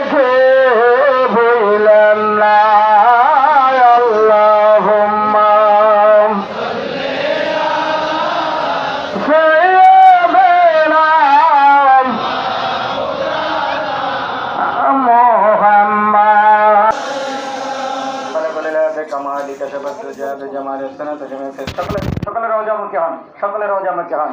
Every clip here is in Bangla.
আমাদেরকে বললেন না আল্লাহুম্মা। সাইয়্যিদানা মুহাম্মদ। কামালিকা শবাদ্দ জাদ জামাল সনাত সকলে সকলে রওজামুখী হন।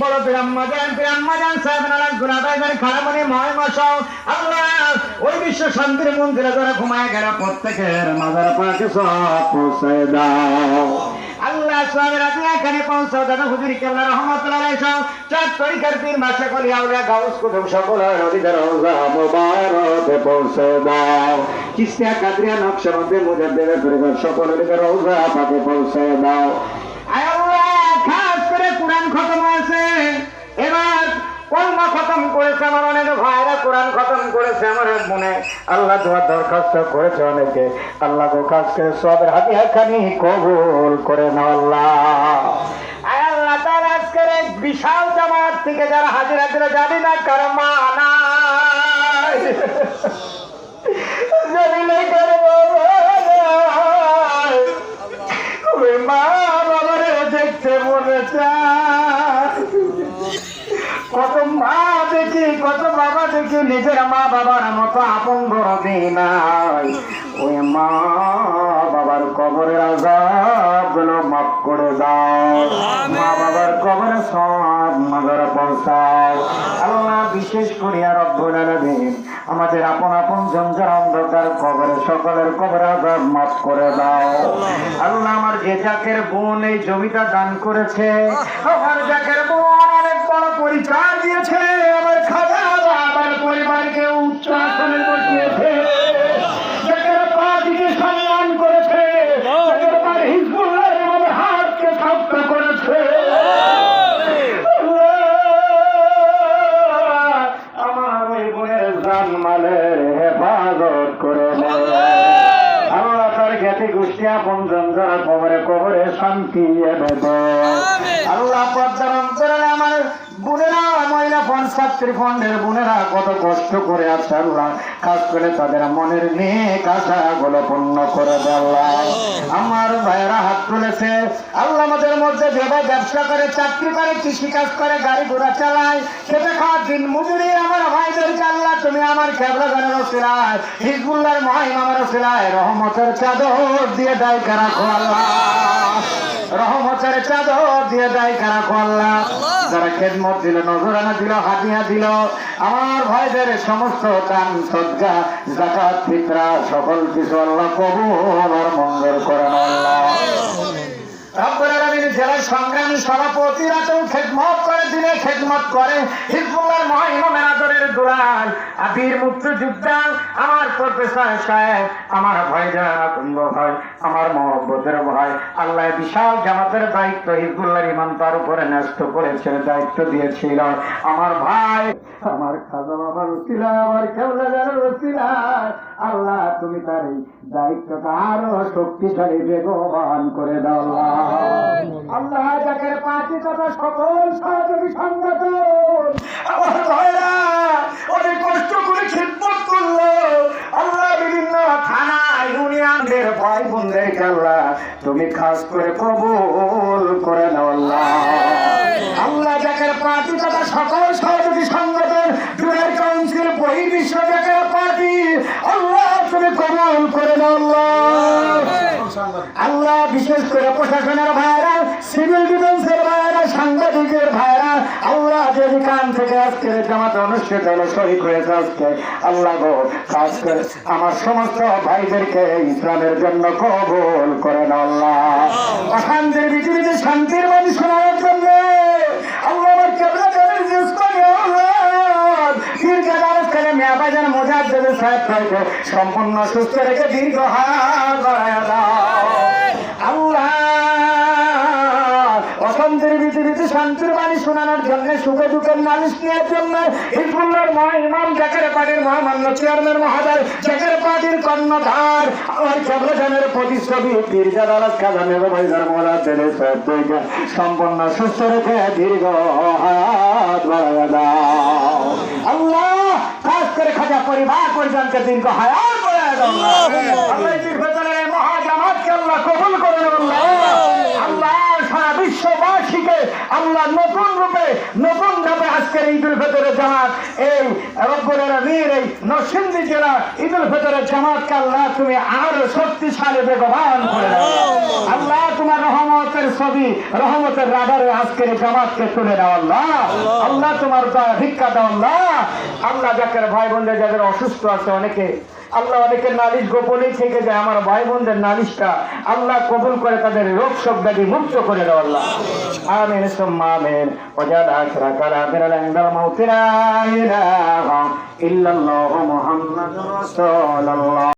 বড় বিরাম্মা যান সাহেব নারায়ণ গুণাবাইদের খারাপনি ময় মশাও। আল্লাহ, ওই বিশ্ব শান্তির মন্দিরে যারা ঘুমায় গেল প্রত্যেকের মাজার পাকে সব পৌঁছায় দাও। আল্লাহ স্বামী রাতে এখানে পৌঁছাও। দাদা হুজুরি কেবলা রহমতুল্লাহ চার তরিকার পীর মাসে কলি আউলিয়া গাউস কুতুব সকল নদীদের রওজা মোবারকে পৌঁছে দাও। চিস্তিয়া কাদরিয়া নকশবন্দি মুজাদ্দিদের পরিবার সকল নদীদের রওজা পাকে পৌঁছে দাও। কলমা খতম করেছে আমার অনেক ভাইরা, কোরআন খতম করেছে আমার এক মনে আল্লাহ তোমার দরখাস্ত করেছে অনেকে। আল্লাহ দরখাস্ত করে সবের হাতে হাতখানি কবুল করে না আল্লাহ। আল্লাহ, তার আজকের এক বিশাল জামাত থেকে যারা হাজিরা জানি না কারণ মা মতো আপন বড় নাই। ওই মা বাবার কবরের আজাবগুলো মাফ করে দাও। মা বাবার কবরে সব নজর পৌঁছাও। আল্লাহ বিশেষ করে আর আলামিন আমাদের আপন আপন জঞ্জার অন্ধকার কবরে সকলের কবরে আজাব মাফ করে দাও। আল্লাহ আমার যে জাকের বোন এই জমিটা দান করেছে, আমার জাকের বোন অনেক বড় পরিচয় দিয়েছে। আল্লাহ তার জ্ঞাতি গোষ্ঠী আপন যারা কবরে কবরে শান্তি আল্লাহ পদ্মার অন্তরে আমার বোনেরা মহিলা ফোন ছাত্রী ফন্ডের বোনেরা কত কষ্ট করে আছে আল্লাহ। কাজ করে তাদের মনের নেক আশা গুলো পূর্ণ করে আল্লাহ। আমার ভাইয়েরা হাত তুলেছে। আল্লাহ আমাদের মধ্যে যে ভাই ব্যবসা করে চাকরি করে কৃষি কাজ করে গাড়ি ঘোড়া চালায় খেতে খাওয়া দিন মজুরি আমার ভাইদেরকে আল্লাহ তুমি আমার খেবলা গানের ওসিলায় হিজবুল্লাহর মহিম আমার ওসিলায় রহমতের চাদর দিয়ে দেয় রাখো আল্লাহ রহমতের চাদর দিয়ে দেয় রাখো আল্লাহ। যারা খেদমত দিল নজরানা দিল হাতিয়া দিল আমার ভাইদের সমস্ত দান সজ্জা জাকাত ফিতরা সকল কিছু আল্লাহ কবুল আর মঙ্গল করেন আল্লাহ। জেলার সংগ্রামী সভাপতিরা তো খেদমত করে মেশিনে খেদমত করে। হিজবুল্লাহর মহিমা মেনাজরের দুলাল। আবির মুক্তিযোদ্ধা আমার প্রফেসর সাহেব, আমার ভাইজান কুম্ভ ভাই, আমার মহব্বতের ভাই। আল্লাহ বিশাল জামাতের দায়িত্ব হিজবুল্লাহর ইমান তার উপরে ন্যস্ত করেছে দায়িত্ব দিয়েছিল। আমার ভাই, আমার খাজা বাবার উচিলা আমার কেবলাদার উচিলা আল্লাহ, তুমি তার এই দায়িত্বটা আরও শক্তিশালী, বেগবান করে দাও। আল্লাহ। যাকে পাঁচি তথা সকল সহযোগী সংগঠন। আমার ভাইরা অনেক কষ্ট করে খিদমত করল। আল্লাহ বিভিন্ন থানা ইউনিয়নদের ভাই বোনদেরকে আল্লাহ তুমি খাস করে কবুল করে নাও আল্লাহ। আল্লাহ জাকের পার্টি তথা সকল সহযোগী সংগঠন জুনের কাউন্সিল বহি বিশ্ব জাকের পার্টি আল্লাহ তুমি কবুল করে নাও আল্লাহ। আল্লাহ বিশেষ করে প্রশাসনের ভাইরা সিভিল ডিফেন্সের ভাইরা সাংবাদিকের ভাইরা আল্লাহ যে কান থেকে জামাত অনুষ্ঠিত হলো, শহীদ হয়েছে আজকে। আল্লাহ গো আমার সমস্ত ভাইদেরকে ইসলামের জন্য কবুল করে নাও, আল্লাহ। অশান্তির পৃথিবীতে শান্তির বাণী শোনার জন্য সম্পূর্ণ সুস্থ রেখে দীর্ঘ হাত অশান্তির পৃথিবীতে শান্তির বাণী শোনানোর জন্য সুখে দুঃখের নালিশ নেওয়ার জন্য হিজবুল্লাহর মহা ইমাম জাকের পার্টির মহামান্য চেয়ারম্যান মহাদয় জাকের পার্টির কর্ণধার আমার কেবলজনের প্রতিচ্ছবি পীরজাদ আলাদ খাজা নেবে ভাইজার মোলা দেলে সাহেব ভাইকে সুস্থ রেখে দীর্ঘ হাত দাও। আল্লাহ খাস করে খাজা পরিবার পর্যন্ত দীর্ঘ হায়াত বাড়ায় দাও। আল্লাহ এই ভেতরে মহাজামাতকে আল্লাহ কবুল করে নেন আল্লাহ আল্লাহ সারা বিশ্ববাসীকে আল্লাহ নতুন রূপে, নতুন ভাবে আজকের ঈদুল ফেতরের জামাত, এই রব্বরের এই নরসিংদী জেলা ঈদুল ফেতরের জামাতকে আল্লাহ তুমি আরও শক্তিশালী, বেগবান করে দাও। তোমার রহমতের রাডারে আজকের জামাতকে তুলে দাও আল্লাহ। আল্লাহ। তোমার দয়া ভিক্ষা দাও আল্লাহ। আল্লাহ যাকে ভাই বোনদের যাদের অসুস্থ আছে অনেকে আল্লাহ অনেকের নালিশ গোপনেই থেকে যায় আমার ভাই বোনদের নালিশটা আল্লাহ কবুল করে তাদের রোগ শোক ব্যাধি মুক্ত করে দেওয়া আল্লাহ। আমিন সুম্মা আমিন। ওয়াজাদ আখরা কালামিনা লাইন্দাল মাউতিনা ইলাহা ইল্লাল্লাহু মুহাম্মাদুর রাসূলুল্লাহ।